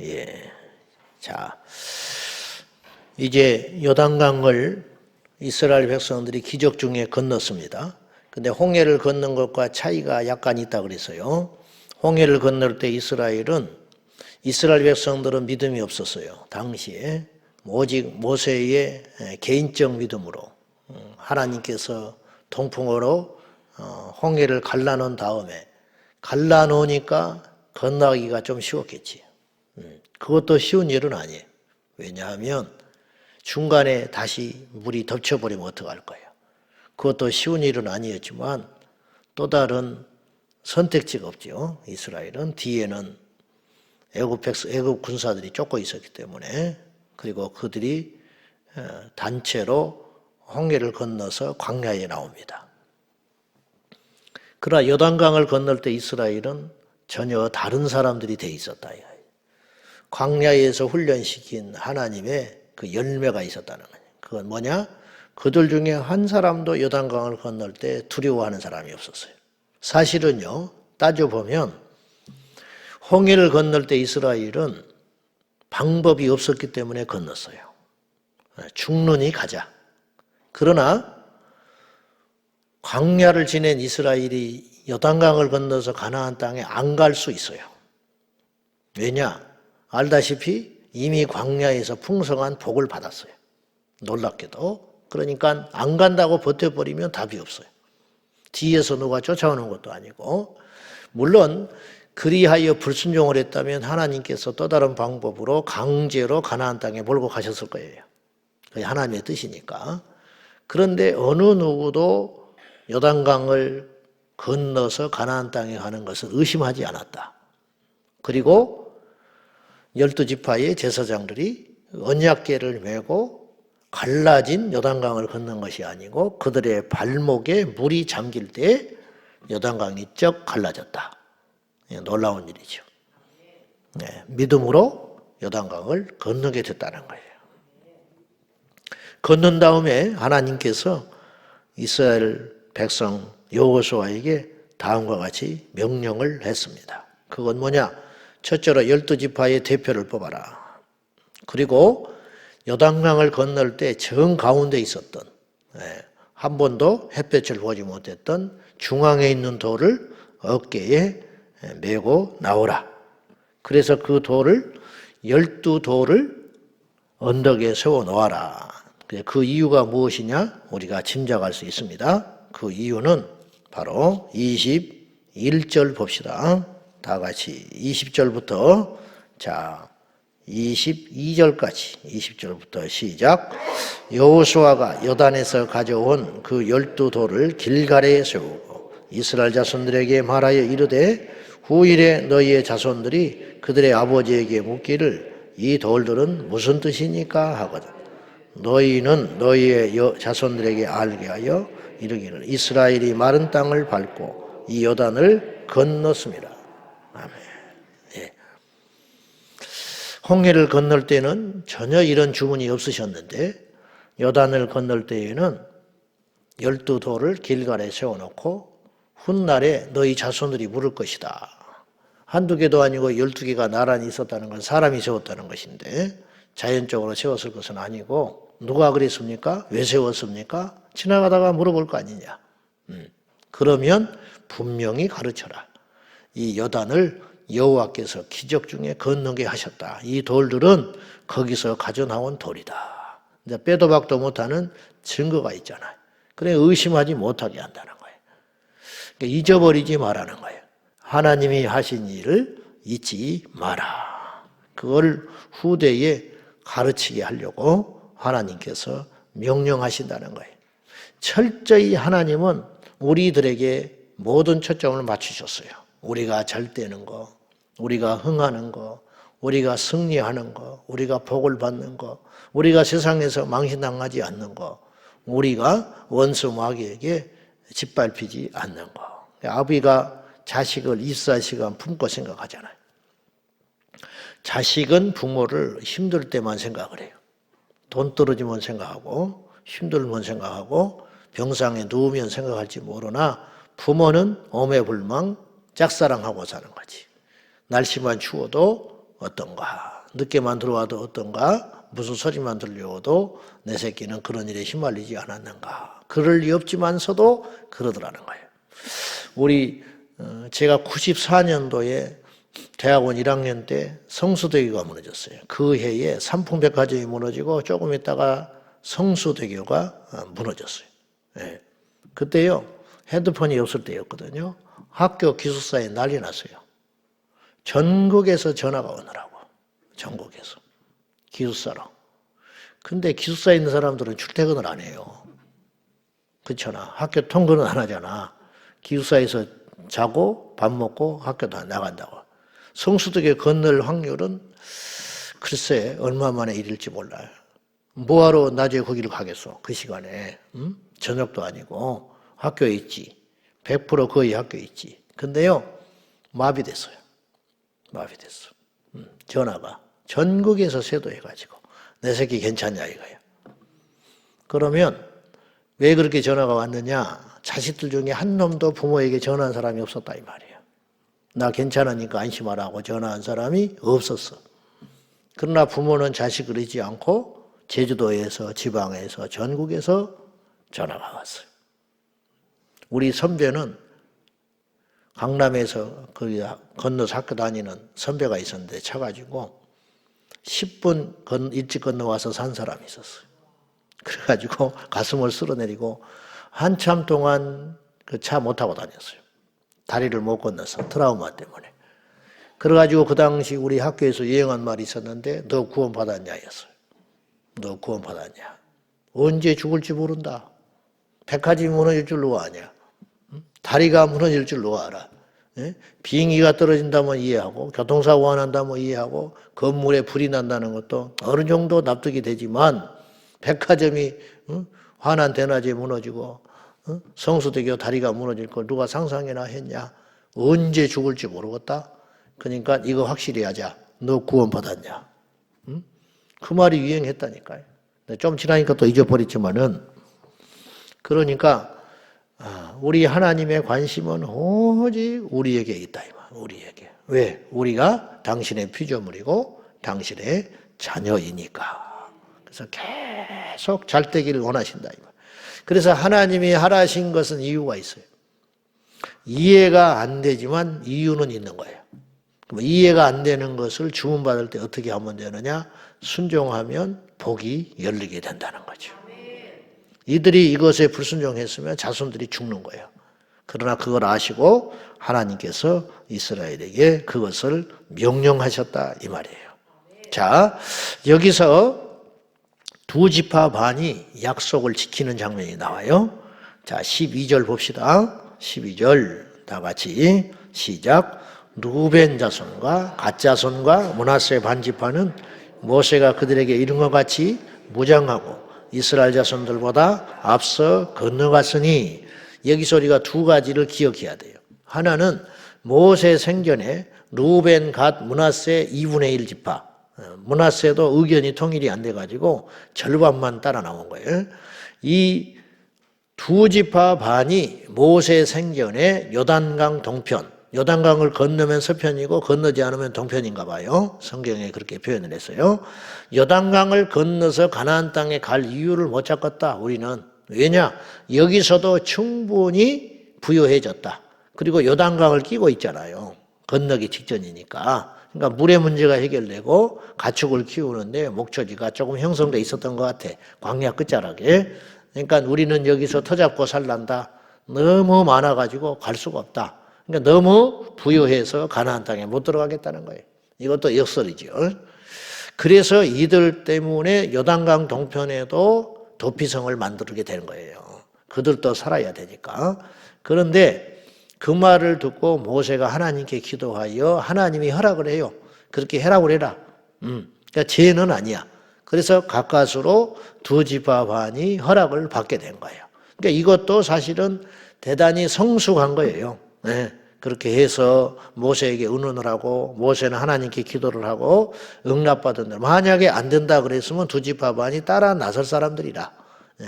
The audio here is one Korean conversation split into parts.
예. 자, 이제 요단강을 이스라엘 백성들이 기적 중에 건넜습니다. 근데 홍해를 건넌 것과 차이가 약간 있다 그랬어요. 홍해를 건널 때 이스라엘은 이스라엘 백성들은 믿음이 없었어요. 당시에 오직 모세의 개인적 믿음으로 음, 하나님께서 동풍으로 어, 홍해를 갈라놓은 다음에 갈라놓으니까 건너기가 좀 쉬웠겠지. 음, 그것도 쉬운 일은 아니에요. 왜냐하면 중간에 다시 물이 덮쳐버리면 어떡할 거예요. 그것도 쉬운 일은 아니었지만 또 다른 선택지가 없죠. 이스라엘은 뒤에는 애굽 애굽 군사들이 쫓고 있었기 때문에 그리고 그들이 어, 단체로 홍해를 건너서 광야에 나옵니다. 그러나 요단강을 건널 때 이스라엘은 전혀 다른 사람들이 돼 있었다. 광야에서 훈련시킨 하나님의 그 열매가 있었다는 거예요. 그건 뭐냐? 그들 중에 한 사람도 요단강을 건널 때 두려워하는 사람이 없었어요. 사실은요, 따져보면 홍해를 건널 때 이스라엘은 방법이 없었기 때문에 건넜어요. 죽느니 가자. 그러나 광야를 지낸 이스라엘이 요단강을 건너서 가나안 땅에 안 갈 수 있어요. 왜냐? 알다시피 이미 광야에서 풍성한 복을 받았어요. 놀랍게도. 그러니까 안 간다고 버텨버리면 답이 없어요. 뒤에서 누가 쫓아오는 것도 아니고. 물론 그리하여 불순종을 했다면 하나님께서 또 다른 방법으로 강제로 가나안 땅에 몰고 가셨을 거예요. 그게 하나님의 뜻이니까. 그런데 어느 누구도 요단강을 건너서 가나안 땅에 가는 것을 의심하지 않았다. 그리고 열두 지파의 제사장들이 언약궤를 메고 갈라진 요단강을 건넌 것이 아니고 그들의 발목에 물이 잠길 때 요단강이 쩍 갈라졌다. 예, 놀라운 일이죠. 네, 믿음으로 요단강을 건너게 됐다는 거예요. 건넌 다음에 하나님께서 이스라엘 백성 여호수아에게 다음과 같이 명령을 했습니다. 그건 뭐냐? 첫째로 열두 지파의 대표를 뽑아라. 그리고 요단강을 건널 때 정 가운데 있었던 예, 한 번도 햇볕을 보지 못했던 중앙에 있는 돌을 어깨에 메고 나오라. 그래서 그 돌을 열두 돌을 언덕에 세워 놓아라. 그 이유가 무엇이냐? 우리가 짐작할 수 있습니다. 그 이유는 바로 21절 봅시다. 다 같이 20절부터 자 22절까지. 20절부터 시작. 여호수아가 여단에서 가져온 그 열두 돌을 길가레에 세우고 이스라엘 자손들에게 말하여 이르되 후일에 너희의 자손들이 그들의 아버지에게 묻기를 이 돌들은 무슨 뜻이니까 하거든. 너희는 너희의 자손들에게 알게 하여 이르기를 이스라엘이 마른 땅을 밟고 이 요단을 건넜습니다. 아멘. 예. 홍해를 건널 때는 전혀 이런 주문이 없으셨는데 요단을 건널 때에는 열두 돌을 길가에 세워놓고 훗날에 너희 자손들이 물을 것이다. 한두 개도 아니고 열두 개가 나란히 있었다는 건 사람이 세웠다는 것인데 자연적으로 세웠을 것은 아니고 누가 그랬습니까? 왜 세웠습니까? 지나가다가 물어볼 거 아니냐. 음. 그러면 분명히 가르쳐라. 이 여단을 여호와께서 기적 중에 건너게 하셨다. 이 돌들은 거기서 가져 나온 돌이다. 이제 빼도 박도 못하는 증거가 있잖아요. 그래 의심하지 못하게 한다는 거예요. 그러니까 잊어버리지 말라는 거예요. 하나님이 하신 일을 잊지 마라. 그걸 후대에 가르치게 하려고 하나님께서 명령하신다는 거예요. 철저히 하나님은 우리들에게 모든 초점을 맞추셨어요. 우리가 잘 되는 거, 우리가 흥하는 거, 우리가 승리하는 거, 우리가 복을 받는 거, 우리가 세상에서 망신당하지 않는 거, 우리가 원수 마귀에게 짓밟히지 않는 거. 아비가 자식을 24시간 품고 생각하잖아요. 자식은 부모를 힘들 때만 생각을 해요. 돈 떨어지면 생각하고, 힘들면 생각하고, 병상에 누우면 생각할지 모르나, 부모는 오매불망 짝사랑하고 사는 거지. 날씨만 추워도 어떤가? 늦게만 들어와도 어떤가? 무슨 소리만 들려오도 내 새끼는 그런 일에 휘말리지 않았는가? 그럴 리 없지만서도 그러더라는 거예요. 우리 어, 제가 94년도에 대학원 1학년 때 성수대교가 무너졌어요. 그 해에 삼풍백화점이 무너지고 조금 있다가 성수대교가 어, 무너졌어요. 예. 그때요 핸드폰이 없을 때였거든요. 학교 기숙사에 난리 났어요. 전국에서 전화가 오느라고 전국에서 기숙사로. 근데 기숙사에 있는 사람들은 출퇴근을 안 해요. 그렇잖아. 학교 통근은 안 하잖아. 기숙사에서 자고 밥 먹고 학교도 안 나간다고. 성수덕에 건널 확률은 글쎄 얼마 만에 일일지 몰라요. 뭐하러 낮에 거기를 가겠어? 그 시간에 음? 저녁도 아니고 학교에 있지. 100% 거의 학교에 있지. 근데요 마비됐어요. 마비됐어. 음, 전화가 전국에서 세도해가지고 내 새끼 괜찮냐 이거예요. 그러면 왜 그렇게 전화가 왔느냐? 자식들 중에 한 놈도 부모에게 전화한 사람이 없었다 이 말이에요. 나 괜찮으니까 안심하라고 전화한 사람이 없었어. 그러나 부모는 자식을 잊지 않고 제주도에서 지방에서 전국에서 전화가 왔어요. 우리 선배는 강남에서 그 건너서 학교 다니는 선배가 있었는데 쳐가지고 10분 건, 일찍 건너와서 산 사람이 있었어요. 그래가지고 가슴을 쓸어내리고 한참 동안 그 차 못 타고 다녔어요. 다리를 못 건너서 트라우마 때문에. 그래가지고 그 당시 우리 학교에서 유행한 말이 있었는데 너 구원 받았냐였어요. 너 구원 받았냐? 언제 죽을지 모른다. 백화점이 무너질 줄 누가 아냐? 다리가 무너질 줄 누가 알아? 예? 비행기가 떨어진다면 이해하고 교통사고가 난다면 이해하고 건물에 불이 난다는 것도 어느 정도 납득이 되지만 백화점이 어? 환한 대낮에 무너지고 어? 성수대교 다리가 무너질 걸 누가 상상이나 했냐? 언제 죽을지 모르겠다. 그러니까 이거 확실히 하자. 너 구원 받았냐? 응? 그 말이 유행했다니까요. 좀 지나니까 또 잊어버렸지만은 그러니까 아, 우리 하나님의 관심은 오직 우리에게 있다. 우리에게 왜? 우리가 당신의 피조물이고 당신의 자녀이니까. 그래서 계속 잘 되기를 원하신다. 그래서 하나님이 하라신 것은 이유가 있어요. 이해가 안 되지만 이유는 있는 거예요. 이해가 안 되는 것을 주문받을 때 어떻게 하면 되느냐? 순종하면 복이 열리게 된다는 거죠. 이들이 이것에 불순종했으면 자손들이 죽는 거예요. 그러나 그걸 아시고 하나님께서 이스라엘에게 그것을 명령하셨다 이 말이에요. 자, 여기서 두 지파 반이 약속을 지키는 장면이 나와요. 자, 12절 봅시다. 12절 다 같이 시작. 루벤 자손과 갓 자손과 문하세 반지파는 모세가 그들에게 이른 것 같이 무장하고 이스라엘 자손들보다 앞서 건너갔으니 여기서 우리가 두 가지를 기억해야 돼요. 하나는 모세 생전에 루벤 갓 문하세 2분의 1 지파 문하세도 의견이 통일이 안 돼가지고 절반만 따라 나온 거예요. 이 두 지파 반이 모세 생전에 요단강 동편, 요단강을 건너면 서편이고 건너지 않으면 동편인가 봐요. 성경에 그렇게 표현을 했어요. 요단강을 건너서 가나안 땅에 갈 이유를 못 찾겠다. 우리는 왜냐? 여기서도 충분히 부여해졌다. 그리고 요단강을 끼고 있잖아요. 건너기 직전이니까. 그러니까 물의 문제가 해결되고 가축을 키우는데 목초지가 조금 형성돼 있었던 것 같아. 광야 끝자락에. 그러니까 우리는 여기서 터잡고 살란다. 너무 많아가지고 갈 수가 없다. 그러니까 너무 부유해서 가나안 땅에 못 들어가겠다는 거예요. 이것도 역설이죠. 그래서 이들 때문에 요단강 동편에도 도피성을 만들게 되는 거예요. 그들도 살아야 되니까. 그런데 그 말을 듣고 모세가 하나님께 기도하여 하나님이 허락을 해요. 그렇게 해라고 그래라. 음. 그러니까 죄는 아니야. 그래서 가까스로 두 지파 반이 허락을 받게 된 거예요. 그러니까 이것도 사실은 대단히 성숙한 거예요. 네. 그렇게 해서 모세에게 의논을 하고 모세는 하나님께 기도를 하고 응답받은 날 만약에 안 된다 그랬으면 두 지파 반이 따라 나설 사람들이라. 네.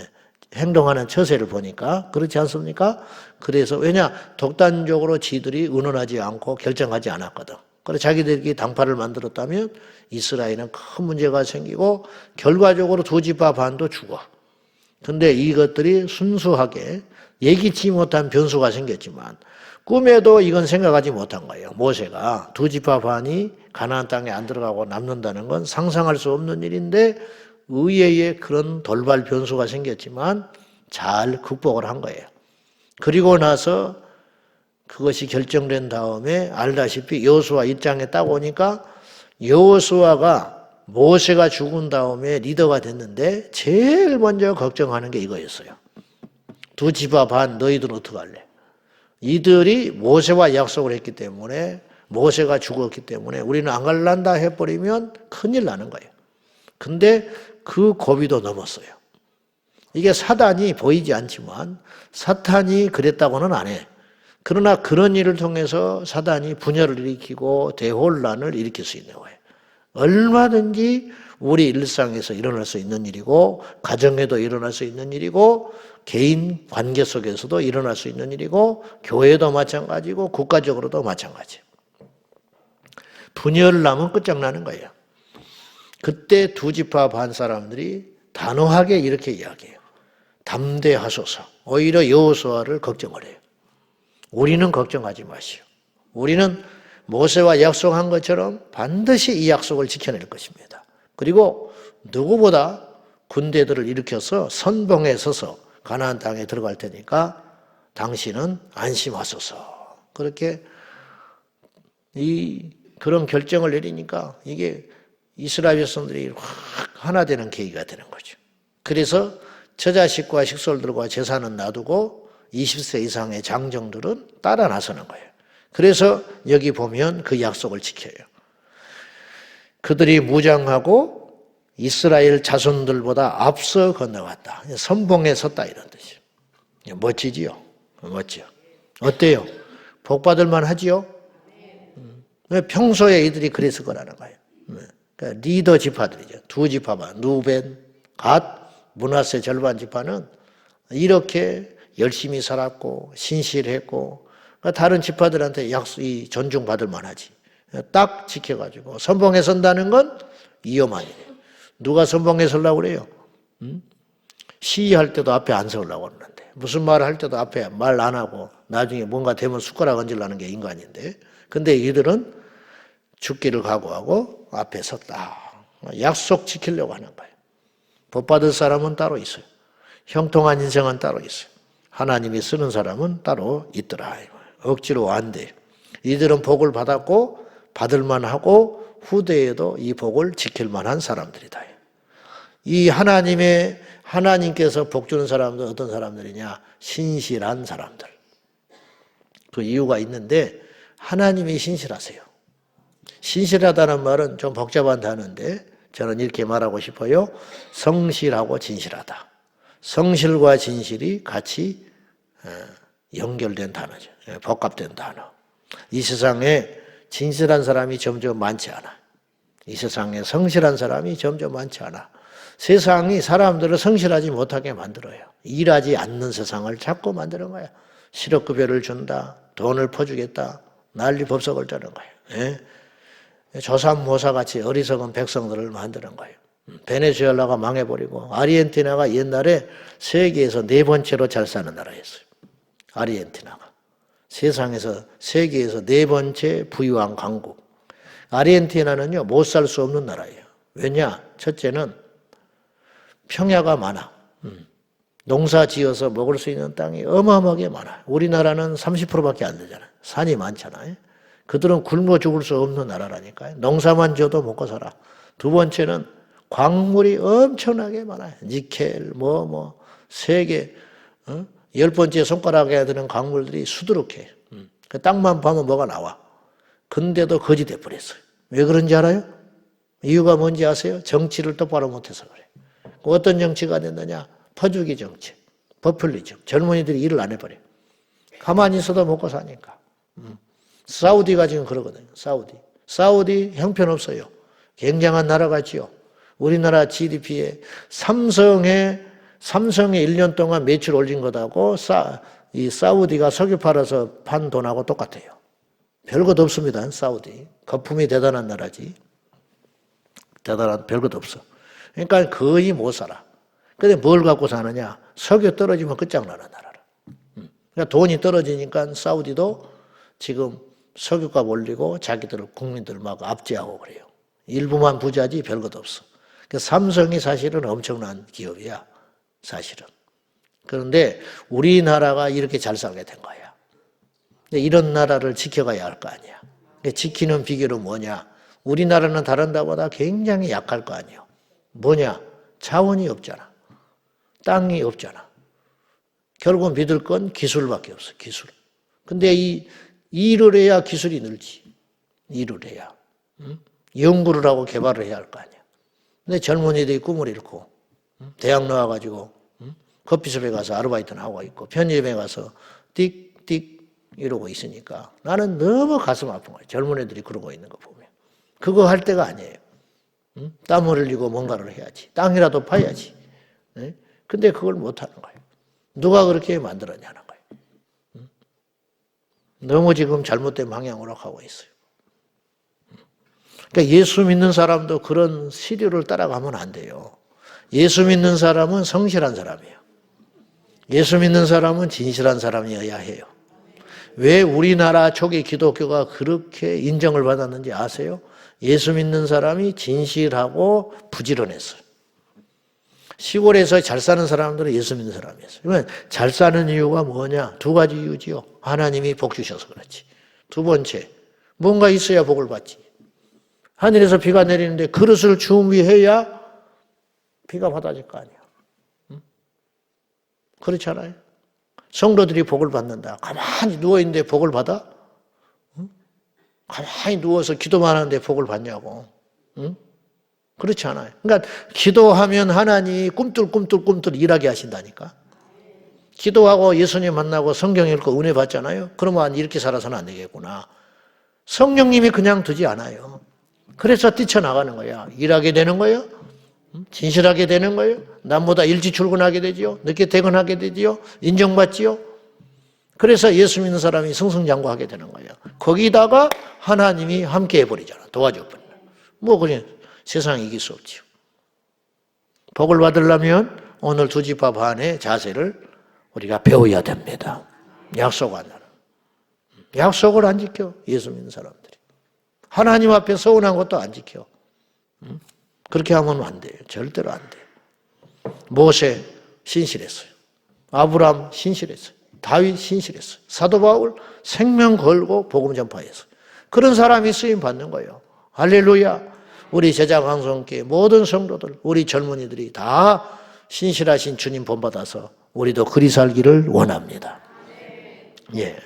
행동하는 처세를 보니까 그렇지 않습니까? 그래서 왜냐 독단적으로 지들이 의논하지 않고 결정하지 않았거든. 그래 자기들끼리 당파를 만들었다면 이스라엘은 큰 문제가 생기고 결과적으로 두 지파 반도 죽어. 근데 이것들이 순수하게 예기치 못한 변수가 생겼지만 꿈에도 이건 생각하지 못한 거예요. 모세가 두 지파 반이 가나안 땅에 안 들어가고 남는다는 건 상상할 수 없는 일인데 의외의 그런 돌발 변수가 생겼지만 잘 극복을 한 거예요. 그리고 나서 그것이 결정된 다음에 알다시피 여호수아 입장에 딱 오니까 여호수아가 모세가 죽은 다음에 리더가 됐는데 제일 먼저 걱정하는 게 이거였어요. 두 지파 반 너희들은 어떡할래? 이들이 모세와 약속을 했기 때문에 모세가 죽었기 때문에 우리는 안 갈란다 해버리면 큰일 나는 거예요. 근데 그 고비도 넘었어요. 이게 사단이 보이지 않지만 사탄이 그랬다고는 안 해. 그러나 그런 일을 통해서 사단이 분열을 일으키고 대혼란을 일으킬 수 있는 거예요. 얼마든지 우리 일상에서 일어날 수 있는 일이고 가정에도 일어날 수 있는 일이고 개인 관계 속에서도 일어날 수 있는 일이고 교회도 마찬가지고 국가적으로도 마찬가지. 분열을 나면 끝장나는 거예요. 그때 두 지파 반 사람들이 단호하게 이렇게 이야기해요. 담대하소서. 오히려 여호수아를 걱정을 해요. 우리는 걱정하지 마시오. 우리는 모세와 약속한 것처럼 반드시 이 약속을 지켜낼 것입니다. 그리고 누구보다 군대들을 일으켜서 선봉에 서서 가나안 땅에 들어갈 테니까 당신은 안심하소서. 그렇게 이 그런 결정을 내리니까 이게 이스라엘 백성들이 확 하나 되는 계기가 되는 거죠. 그래서 처자식과 식솔들과 재산은 놔두고 20세 이상의 장정들은 따라 나서는 거예요. 그래서 여기 보면 그 약속을 지켜요. 그들이 무장하고 이스라엘 자손들보다 앞서 건너갔다. 선봉에 섰다 이런 뜻이에요. 멋지지요? 멋지요. 어때요? 복 받을만 하지요? 음. 평소에 이들이 그랬을 거라는 거예요. 그러니까 리더 지파들이죠. 두 지파만, 누벤, 갓, 문하세 절반 지파는 이렇게 열심히 살았고, 신실했고, 그러니까 다른 지파들한테 약속, 이 존중받을 만하지. 딱 지켜가지고, 선봉에 선다는 건 위험한 일이에요. 누가 선봉에 서려고 그래요? 음? 시위할 때도 앞에 안 서려고 그러는데, 무슨 말을 할 때도 앞에 말 안 하고, 나중에 뭔가 되면 숟가락 얹으려는 게 인간인데, 근데 이들은 죽기를 각오하고 앞에 섰다. 약속 지키려고 하는 거예요. 복 받을 사람은 따로 있어요. 형통한 인생은 따로 있어요. 하나님이 쓰는 사람은 따로 있더라. 억지로 안 돼. 이들은 복을 받았고 받을 만하고 후대에도 이 복을 지킬 만한 사람들이다. 이 하나님의 하나님께서 복 주는 사람들 어떤 사람들이냐? 신실한 사람들. 그 이유가 있는데 하나님이 신실하세요. 신실하다는 말은 좀 복잡한 단어인데 저는 이렇게 말하고 싶어요. 성실하고 진실하다. 성실과 진실이 같이 어, 연결된 단어죠. 예, 복합된 단어. 이 세상에 진실한 사람이 점점 많지 않아. 이 세상에 성실한 사람이 점점 많지 않아. 세상이 사람들을 성실하지 못하게 만들어요. 일하지 않는 세상을 자꾸 만드는 거야. 실업급여를 준다. 돈을 퍼주겠다. 난리 법석을 짜는 거예요. 예? 조삼모사 같이 어리석은 백성들을 만드는 거예요. 베네수엘라가 망해버리고 아르헨티나가 옛날에 세계에서 네 번째로 잘 사는 나라였어요. 아르헨티나가 세상에서 세계에서 네 번째 부유한 강국. 아르헨티나는요 못 살 수 없는 나라예요. 왜냐? 첫째는 평야가 많아. 음. 농사 지어서 먹을 수 있는 땅이 어마어마하게 많아. 우리나라는 30%밖에 안 되잖아요. 산이 많잖아요. 그들은 굶어 죽을 수 없는 나라라니까요. 농사만 지어도 먹고 살아. 두 번째는 광물이 엄청나게 많아요. 니켈, 뭐, 뭐, 세계, 어? 열 번째 손가락에 드는 광물들이 수두룩해. 음. 그 땅만 파면 뭐가 나와. 근데도 거지 돼버렸어요. 왜 그런지 알아요? 이유가 뭔지 아세요? 정치를 똑바로 못해서 그래. 어떤 정치가 됐느냐? 퍼주기 정치, 버플리즘. 젊은이들이 일을 안 해버려. 가만히 있어도 먹고 사니까. 음. 사우디가 지금 그러거든요. 사우디. 사우디 형편없어요. 굉장한 나라 같지요. 우리나라 GDP에 삼성의 삼성의 1년 동안 매출 올린 것하고 사, 이 사우디가 석유 팔아서 판 돈하고 똑같아요. 별것 없습니다. 사우디. 거품이 대단한 나라지. 대단한 별것 없어. 그러니까 거의 못 살아. 근데 뭘 갖고 사느냐? 석유 떨어지면 끝장나는 나라라. 음. 그러니까 돈이 떨어지니까 사우디도 지금 석유값 올리고 자기들 국민들 막 압제하고 그래요. 일부만 부자지 별것 없어. 그 삼성이 사실은 엄청난 기업이야. 사실은. 그런데 우리나라가 이렇게 잘 살게 된 거야. 이런 나라를 지켜가야 할 거 아니야. 지키는 비결은 뭐냐? 우리나라는 다른 나라보다 굉장히 약할 거 아니에요. 뭐냐? 자원이 없잖아. 땅이 없잖아. 결국 믿을 건 기술밖에 없어, 기술. 근데 이, 일을 해야 기술이 늘지. 일을 해야. 응? 연구를 하고 개발을 해야 할 거 아니야. 근데 젊은이들이 꿈을 잃고, 응? 대학 나와가지고, 응? 커피숍에 가서 아르바이트는 하고 있고, 편의점에 가서 띡띡 이러고 있으니까 나는 너무 가슴 아픈 거예요. 젊은 애들이 그러고 있는 거 보면. 그거 할 때가 아니에요. 응? 땀을 흘리고 뭔가를 해야지. 땅이라도 파야지. 네? 근데 그걸 못 하는 거예요. 누가 그렇게 만들었냐는 거예요. 응? 너무 지금 잘못된 방향으로 가고 있어요. 그러니까 예수 믿는 사람도 그런 시류를 따라가면 안 돼요. 예수 믿는 사람은 성실한 사람이에요. 예수 믿는 사람은 진실한 사람이어야 해요. 왜 우리나라 초기 기독교가 그렇게 인정을 받았는지 아세요? 예수 믿는 사람이 진실하고 부지런했어요. 시골에서 잘 사는 사람들은 예수 믿는 사람이었어요. 그러면 잘 사는 이유가 뭐냐? 두 가지 이유지요. 하나님이 복 주셔서 그렇지. 두 번째, 뭔가 있어야 복을 받지. 하늘에서 비가 내리는데 그릇을 준비해야 비가 받아질 거 아니야. 응? 그렇잖아요. 성도들이 복을 받는다. 가만히 누워있는데 복을 받아? 응? 가만히 누워서 기도만 하는데 복을 받냐고. 응? 그렇지 않아요. 그러니까 기도하면 하나님이 꿈틀꿈틀꿈틀 일하게 하신다니까. 기도하고 예수님 만나고 성경 읽고 은혜 받잖아요. 그러면 이렇게 살아서는 안 되겠구나. 성령님이 그냥 두지 않아요. 그래서 뛰쳐나가는 거야. 일하게 되는 거예요. 진실하게 되는 거예요. 남보다 일찍 출근하게 되지요. 늦게 퇴근하게 되지요. 인정받지요. 그래서 예수 믿는 사람이 승승장구하게 되는 거예요. 거기다가 하나님이 함께 해버리잖아. 도와줘 버려. 뭐 그냥 세상 이길 수 없지요. 복을 받으려면 오늘 두 집밥 안에 자세를 우리가 배워야 됩니다. 약속 안 하는. 약속을 안 지켜. 예수 믿는 사람들이. 하나님 앞에 서운한 것도 안 지켜. 그렇게 하면 안 돼요. 절대로 안 돼요. 모세 신실했어요. 아브람 신실했어요. 다윗 신실했어요. 사도 바울 생명 걸고 복음 전파했어요. 그런 사람이 쓰임 받는 거예요. 할렐루야. 우리 제자 방송계 모든 성도들, 우리 젊은이들이 다 신실하신 주님 본받아서 우리도 그리 살기를 원합니다. 예.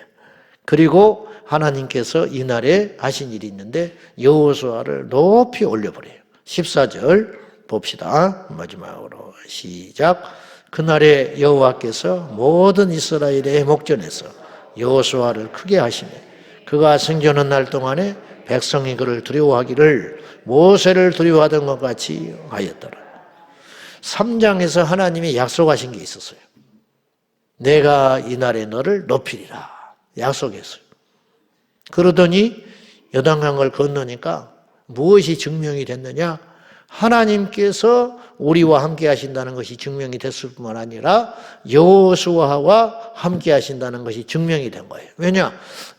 그리고 하나님께서 이날에 하신 일이 있는데 여호수아를 높이 올려버려요. 14절 봅시다. 마지막으로 시작. 그날에 여호와께서 모든 이스라엘의 목전에서 여호수아를 크게 하시며 그가 생존한 날 동안에 백성이 그를 두려워하기를 모세를 두려워하던 것 같이 하였더라. 3장에서 하나님이 약속하신 게 있었어요. 내가 이날에 너를 높이리라. 약속했어요. 그러더니 여당강을 건너니까 무엇이 증명이 됐느냐? 하나님께서 우리와 함께 하신다는 것이 증명이 됐을 뿐만 아니라 여호수아와 함께 하신다는 것이 증명이 된 거예요. 왜냐?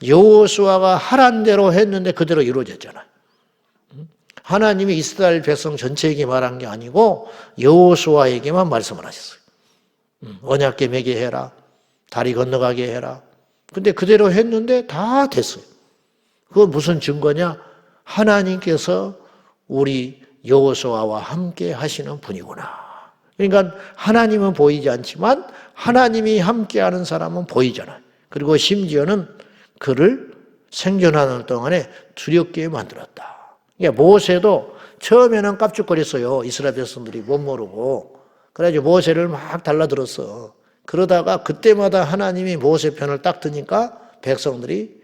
여호수아가 하란 대로 했는데 그대로 이루어졌잖아요. 하나님이 이스라엘 백성 전체에게 말한 게 아니고 여호수아에게만 말씀을 하셨어요. 언약계 매게 해라. 다리 건너가게 해라. 근데 그대로 했는데 다 됐어요. 그건 무슨 증거냐? 하나님께서 우리 여호수아와 함께 하시는 분이구나. 그러니까 하나님은 보이지 않지만 하나님이 함께하는 사람은 보이잖아요. 그리고 심지어는 그를 생존하는 동안에 두렵게 만들었다. 그러니까 모세도 처음에는 깝죽거렸어요. 이스라엘 백성들이 못 모르고. 그래가지고 모세를 막 달라들었어. 그러다가 그때마다 하나님이 모세 편을 딱 드니까 백성들이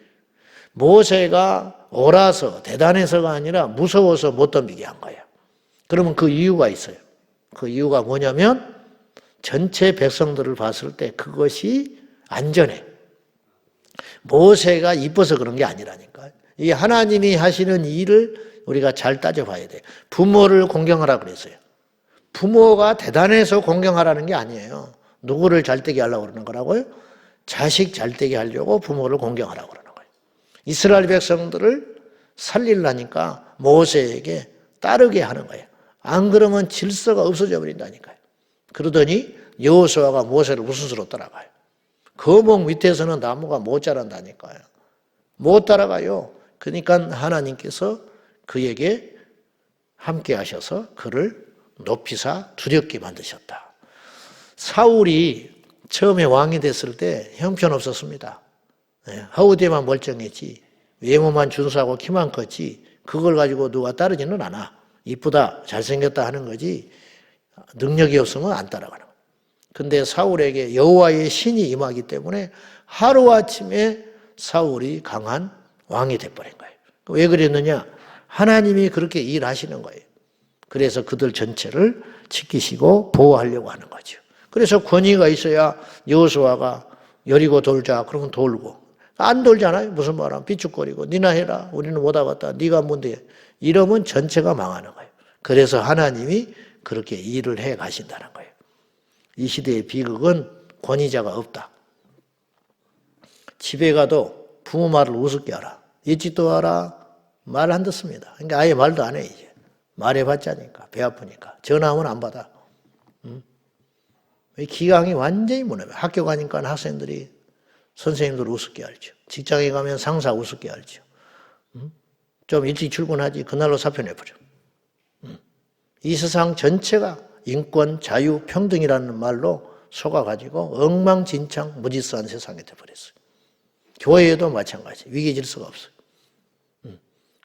모세가 옳아서 대단해서가 아니라 무서워서 못 덤비게 한 거예요. 그러면 그 이유가 있어요. 그 이유가 뭐냐면 전체 백성들을 봤을 때 그것이 안전해. 모세가 이뻐서 그런 게 아니라니까. 이 하나님이 하시는 일을 우리가 잘 따져봐야 돼. 부모를 공경하라 그랬어요. 부모가 대단해서 공경하라는 게 아니에요. 누구를 잘되게 하려고 그러는 거라고요? 자식 잘되게 하려고 부모를 공경하라고 그러는. 이스라엘 백성들을 살리려니까 모세에게 따르게 하는 거예요. 안 그러면 질서가 없어져 버린다니까요. 그러더니 여호수아가 모세를 우스스로 따라가요. 거목 밑에서는 나무가 못 자란다니까요. 못 따라가요. 그러니까 하나님께서 그에게 함께 하셔서 그를 높이사 두렵게 만드셨다. 사울이 처음에 왕이 됐을 때 형편없었습니다. 예, 허우대만 멀쩡했지 외모만 준수하고 키만 컸지 그걸 가지고 누가 따르지는 않아. 이쁘다 잘생겼다 하는 거지 능력이 없으면 안 따라가는 거야. 근데 사울에게 여호와의 신이 임하기 때문에 하루아침에 사울이 강한 왕이 돼버린 거예요. 왜 그랬느냐? 하나님이 그렇게 일하시는 거예요. 그래서 그들 전체를 지키시고 보호하려고 하는 거죠. 그래서 권위가 있어야 여호수아가 여리고 돌자 그러면 돌고 안 돌잖아요. 무슨 말하면 삐죽거리고 니나 해라. 우리는 못 하겠다. 네가 뭔데? 이러면 전체가 망하는 거예요. 그래서 하나님이 그렇게 일을 해 가신다는 거예요. 이 시대의 비극은 권위자가 없다. 집에 가도 부모 말을 우습게 하라. 잊지도 하라. 말 안 듣습니다. 그러니까 아예 말도 안 해, 이제. 말해봤자니까. 배 아프니까. 전화하면 안 받아. 응? 기강이 완전히 무너져. 학교 가니까 학생들이 선생님들 우습게 알죠. 직장에 가면 상사 우습게 알죠. 응? 좀 일찍 출근하지. 그날로 사표 내버려. 응? 이 세상 전체가 인권, 자유, 평등이라는 말로 속아가지고 엉망진창 무지스한 세상이 돼버렸어요. 교회에도 마찬가지. 위기 질서가 없어요.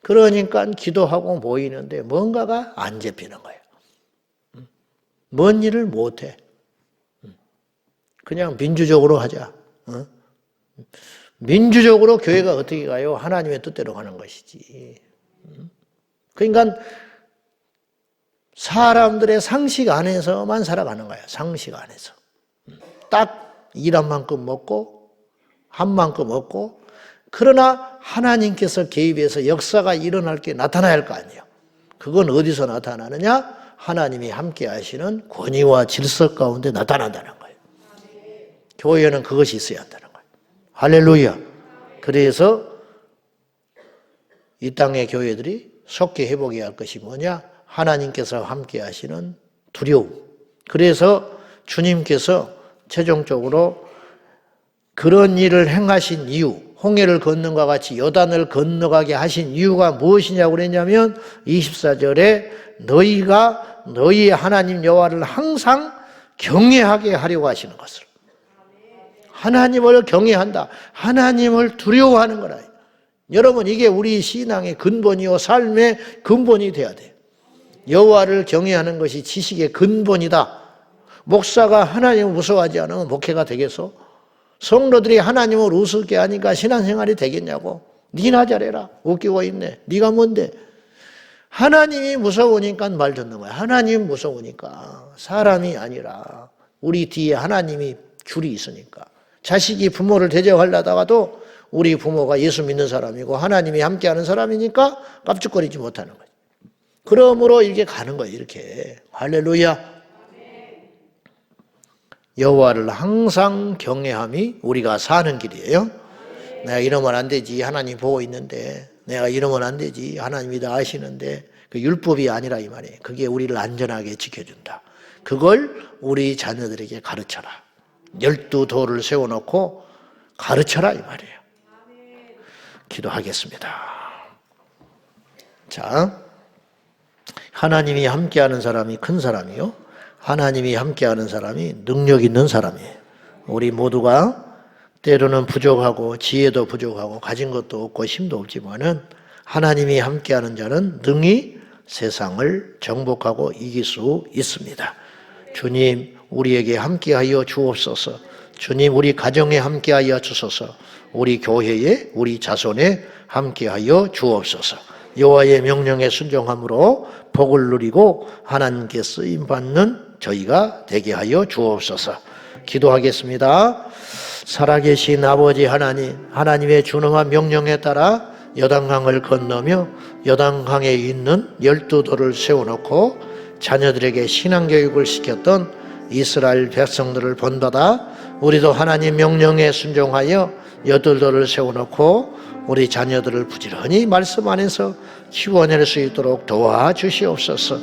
그러니까 기도하고 모이는데 뭔가가 안 잡히는 거예요. 뭔 일을 못해. 그냥 민주적으로 하자. 어? 민주적으로 교회가 어떻게 가요? 하나님의 뜻대로 가는 것이지. 그러니까 사람들의 상식 안에서만 살아가는 거야. 상식 안에서. 딱 일한 만큼 먹고 한 만큼 얻고 그러나 하나님께서 개입해서 역사가 일어날 게 나타나야 할 거 아니에요. 그건 어디서 나타나느냐? 하나님이 함께 하시는 권위와 질서 가운데 나타난다는 거예요. 교회는 그것이 있어야 거예요. 할렐루야. 그래서 이 땅의 교회들이 속히 회복해야 할 것이 뭐냐? 하나님께서 함께 하시는 두려움. 그래서 주님께서 최종적으로 그런 일을 행하신 이유, 홍해를 걷는 것 같이 여단을 건너가게 하신 이유가 무엇이냐고 그랬냐면 24절에 너희가 너희 하나님 여호와를 항상 경외하게 하려고 하시는 것을. 하나님을 경외한다. 하나님을 두려워하는 거라. 여러분 이게 우리 신앙의 근본이요 삶의 근본이 돼야 돼. 여호와를 경외하는 것이 지식의 근본이다. 목사가 하나님을 무서워하지 않으면 목회가 되겠어? 성도들이 하나님을 우습게 하니까 신앙생활이 되겠냐고. 니나 잘해라. 웃기고 있네. 네가 뭔데? 하나님이 무서우니까 말 듣는 거야. 하나님 무서우니까. 사람이 아니라 우리 뒤에 하나님이 줄이 있으니까. 자식이 부모를 대접하려다가도 우리 부모가 예수 믿는 사람이고 하나님이 함께하는 사람이니까 깝죽거리지 못하는 거지. 그러므로 이렇게 가는 거예요. 이렇게 할렐루야. 여호와를 항상 경외함이 우리가 사는 길이에요. 내가 이러면 안 되지. 하나님 보고 있는데 내가 이러면 안 되지. 하나님이 다 아시는데 그 율법이 아니라 이 말이에요. 그게 우리를 안전하게 지켜준다. 그걸 우리 자녀들에게 가르쳐라. 열두 도를 세워놓고 가르쳐라 이 말이에요. 기도하겠습니다. 자, 하나님이 함께하는 사람이 큰 사람이요. 하나님이 함께하는 사람이 능력 있는 사람이에요. 우리 모두가 때로는 부족하고 지혜도 부족하고 가진 것도 없고 힘도 없지만은 하나님이 함께하는 자는 능히 세상을 정복하고 이길 수 있습니다. 주님, 우리에게 함께하여 주옵소서. 주님, 우리 가정에 함께하여 주소서. 우리 교회에, 우리 자손에 함께하여 주옵소서. 여호와의 명령에 순종함으로 복을 누리고 하나님께 쓰임 받는 저희가 되게 하여 주옵소서. 기도하겠습니다. 살아계신 아버지 하나님, 하나님의 준엄한 명령에 따라 여단강을 건너며 여단강에 있는 열두 돌을 세워놓고 자녀들에게 신앙교육을 시켰던 이스라엘 백성들을 본받아 우리도 하나님 명령에 순종하여 돌을 세워놓고 우리 자녀들을 부지런히 말씀 안에서 키워낼 수 있도록 도와주시옵소서.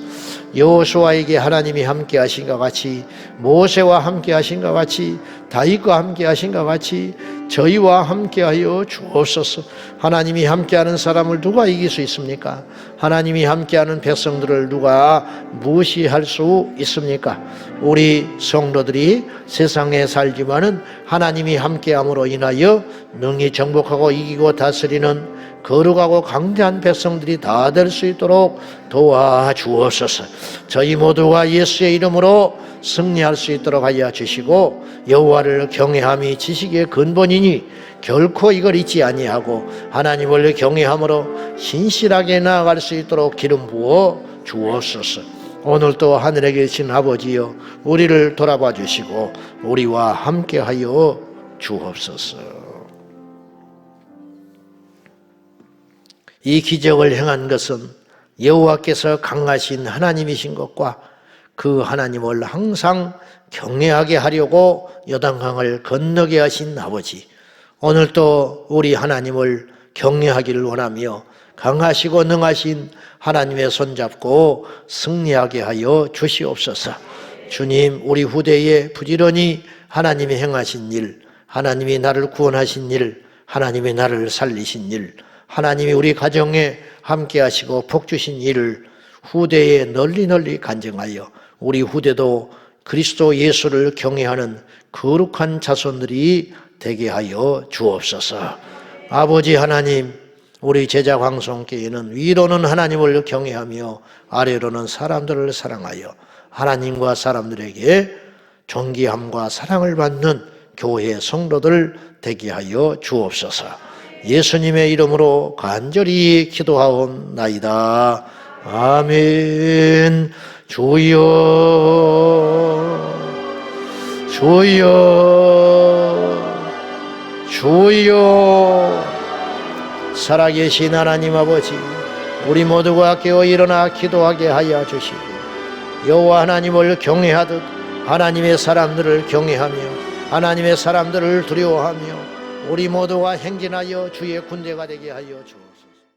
여호수아에게 하나님이 함께 하신 것 같이 모세와 함께 하신 것 같이 다윗과 함께 하신 것 같이 저희와 함께하여 주옵소서. 하나님이 함께하는 사람을 누가 이길 수 있습니까? 하나님이 함께하는 백성들을 누가 무시할 수 있습니까? 우리 성도들이 세상에 살지만은 하나님이 함께함으로 인하여 능히 정복하고 이기고 다스리는 거룩하고 강대한 백성들이 다 될 수 있도록 도와주옵소서. 저희 모두가 예수의 이름으로 승리할 수 있도록 하여 주시고 여호와를 경외함이 지식의 근본이니 결코 이걸 잊지 아니하고 하나님을 경외함으로 신실하게 나아갈 수 있도록 기름 부어 주옵소서. 오늘도 하늘에 계신 아버지여 우리를 돌아봐 주시고 우리와 함께하여 주옵소서. 이 기적을 행한 것은 여호와께서 강하신 하나님이신 것과 그 하나님을 항상 경외하게 하려고 여당강을 건너게 하신 아버지 오늘도 우리 하나님을 경외하기를 원하며 강하시고 능하신 하나님의 손잡고 승리하게 하여 주시옵소서. 주님, 우리 후대에 부지런히 하나님이 행하신 일, 하나님이 나를 구원하신 일, 하나님이 나를 살리신 일, 하나님이 우리 가정에 함께 하시고 복 주신 일을 후대에 널리 널리 간증하여 우리 후대도 그리스도 예수를 경외하는 거룩한 자손들이 되게 하여 주옵소서. 아버지 하나님, 우리 제자 광성교회는 위로는 하나님을 경외하며 아래로는 사람들을 사랑하여 하나님과 사람들에게 존귀함과 사랑을 받는 교회 성도들 되게 하여 주옵소서. 예수님의 이름으로 간절히 기도하옵나이다. 아멘. 주여, 주여, 주여. 살아계신 하나님 아버지, 우리 모두가 깨어 일어나 기도하게 하여 주시고 여호와 하나님을 경외하듯 하나님의 사람들을 경외하며 하나님의 사람들을 두려워하며 우리 모두가 행진하여 주의 군대가 되게 하여 주옵소서.